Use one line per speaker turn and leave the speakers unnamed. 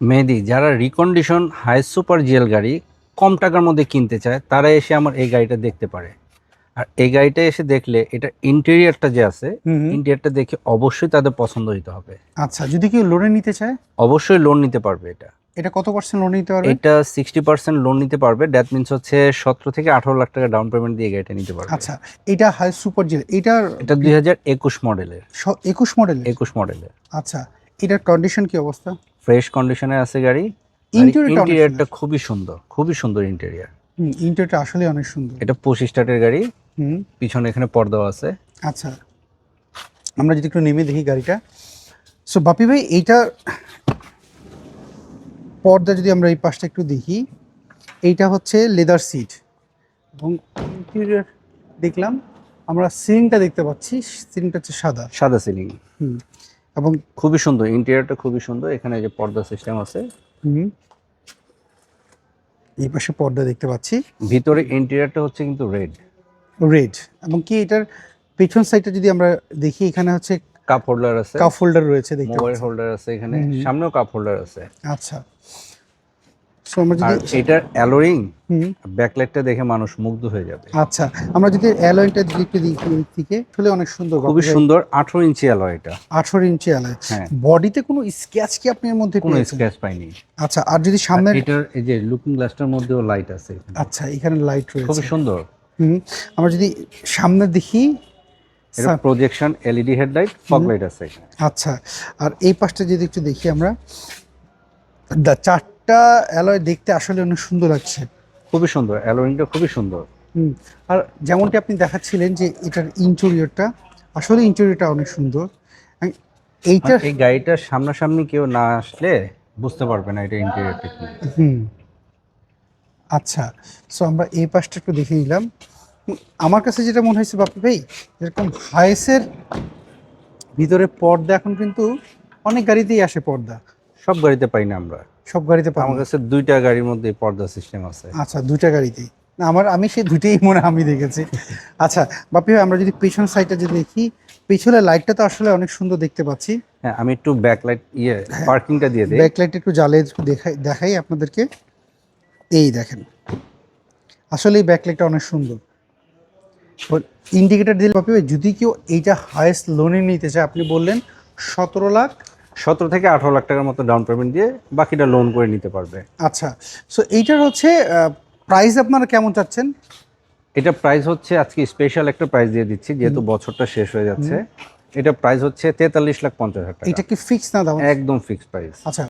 মেহেদি যারা recondition high super GL গাড়ি কম টাকার মধ্যে কিনতে চায় তারা এসে আমার এই গাড়িটা দেখতে পারে। আর এই গাড়িটা এসে দেখলে এটা ইন্টেরিয়ারটা যে আছে ইন্টেরিয়ারটা দেখে অবশ্যই তাদের পছন্দ হতে হবে।
আচ্ছা যদি কেউ লোনে নিতে চায়?
অবশ্যই লোন নিতে পারবে এটা।
এটা কত পার্সেন্ট লোন নিতে পারবে?
এটা সিক্সটি পার্সেন্ট লোন নিতে পারবে দ্যাট মিনস হচ্ছে সতেরো থেকে আঠারো লাখ টাকা ডাউন পেমেন্ট দিয়ে গাড়িটা নিতে পারবে।
আচ্ছা এটা হাই সুপার জেল এটার
এটা দুই হাজার একুশ মডেলের
একুশ মডেল
একুশ মডেলের
আচ্ছা এটার কন্ডিশন কি অবস্থা?
ফ্রেশ কন্ডিশনে আছে গাড়ি। ইন্টেরিয়ারটা খুবই সুন্দর খুবই সুন্দর ইন্টেরিয়ার
হুম ইন্টারটা আসলে অনেক সুন্দর।
এটা পঁচিশ স্টার্টের গাড়ি।
হুম।
পিছনে এখানে পর্দাও আছে।
আচ্ছা। আমরা যদি একটু নেমে দেখি গাড়িটা। সো বাপি ভাই এইটা পর্দা যদি আমরা এই পাশটা একটু দেখি এইটা হচ্ছে লেদার সিট এবং ইন্টেরিয়র দেখলাম আমরা সিলিংটা দেখতে পাচ্ছি সিলিংটা হচ্ছে সাদা।
সাদা সিলিং
হুম। এবং
খুবই সুন্দর ইন্টেরিয়ারটা খুবই সুন্দর এখানে যে পর্দা সিস্টেম আছে।
এই পাশে পর্দা দেখতে পাচ্ছি।
ভিতরে ইন্টেরিয়ারটা হচ্ছে কিন্তু রেড
রেড এবং কি এটার পেছন সাইডটা যদি আমরা দেখি এখানে হচ্ছে
কাপ হোল্ডার আছে।
কাপ হোল্ডার রয়েছে দেখতে
মোবাইল হোল্ডার আছে এখানে সামনেও কাপ হোল্ডার আছে।
আচ্ছা। সো আমরা যদি
এটার অ্যালোরিং
হুম।
ব্যাকলাইটটা দেখে মানুষ মুগ্ধ হয়ে যাবে।
আচ্ছা আমরা যদি অ্যালয়টা যদি একটু থেকে আসলে অনেক সুন্দর
খুবই সুন্দর আঠারো ইঞ্চি অ্যালয় এটা।
আঠারো ইঞ্চি অ্যালয়।
হ্যাঁ।
বডিতে কোনো স্ক্যাচ কি আপনি এর মধ্যে
কোনো স্ক্র্যাচ পাইনি।
আচ্ছা আর যদি সামনে
এটার এই যে লুকিং গ্লাসটার মধ্যেও লাইট আছে
আচ্ছা এখানে লাইট রয়েছে।
খুবই সুন্দর।
হুম আমরা যদি সামনে দেখি
এটা projection LED headlight fog light আছে
আচ্ছা আর এই পাশটা যদি একটু দেখি আমরা দা চারটা অ্যালয় দেখতে আসলে অনেক সুন্দর লাগছে।
খুবই সুন্দর অ্যালোরিংটা খুবই সুন্দর।
হুম আর যেমনটি আপনি দেখাচ্ছিলেন যে এটার ইন্টেরিয়রটা আসলে ইন্টেরিয়রটা অনেক সুন্দর। এইটা
এই গাড়িটার সামনাসামনি কেউ না আসলে বুঝতে পারবে না এটা ইন্টেরিয়রটা কি
হুম আচ্ছা সো আমরা এই পাশটা একটু দেখে নিলাম। আমার কাছে যেটা মনে হয়েছে বাপি ভাই যেরকম হায়েসের ভিতরে পর্দা এখন কিন্তু অনেক গাড়িতেই আসে পর্দা।
সব গাড়িতে পাই না আমরা।
সব গাড়িতে পাই
আমার কাছে দুইটা গাড়ির মধ্যে পর্দা সিস্টেম আছে।
আচ্ছা দুইটা গাড়িতেই। না আমার আমি সেই দুইটাই মনে আমি দেখেছি। আচ্ছা বাপি ভাই আমরা যদি পেছন সাইডটা যদি দেখি পেছনের লাইটটা তো আসলে অনেক সুন্দর দেখতে পাচ্ছি।
হ্যাঁ আমি একটু ব্যাকলাইট ইয়ে
হ্যাঁ।
পার্কিংটা দিয়ে দিই।
ব্যাকলাইট একটু জ্বালে একটু দেখাই দেখাই আপনাদেরকে। এই দেখেন। আসলে এই ব্যাকলাইটটা অনেক সুন্দর। ইন্ডিকেটার দিলে পাবে যদি কেউ এইটা হায়েস্ট লোনে নিতে চায় আপনি বললেন সতেরো লাখ
সতেরো থেকে আঠারো লাখ টাকার মতো ডাউন পেমেন্ট দিয়ে বাকিটা লোন করে নিতে পারবে।
আচ্ছা সো এইটার হচ্ছে প্রাইস আপনারা কেমন চাচ্ছেন?
এটা প্রাইস হচ্ছে আজকে স্পেশাল একটা প্রাইস দিয়ে দিচ্ছি যেহেতু বছরটা শেষ হয়ে যাচ্ছে। এটা প্রাইস হচ্ছে তেতাল্লিশ লাখ পঞ্চাশ হাজার টাকা।
এটা কি ফিক্স না দাম
একদম ফিক্স প্রাইস
আচ্ছা।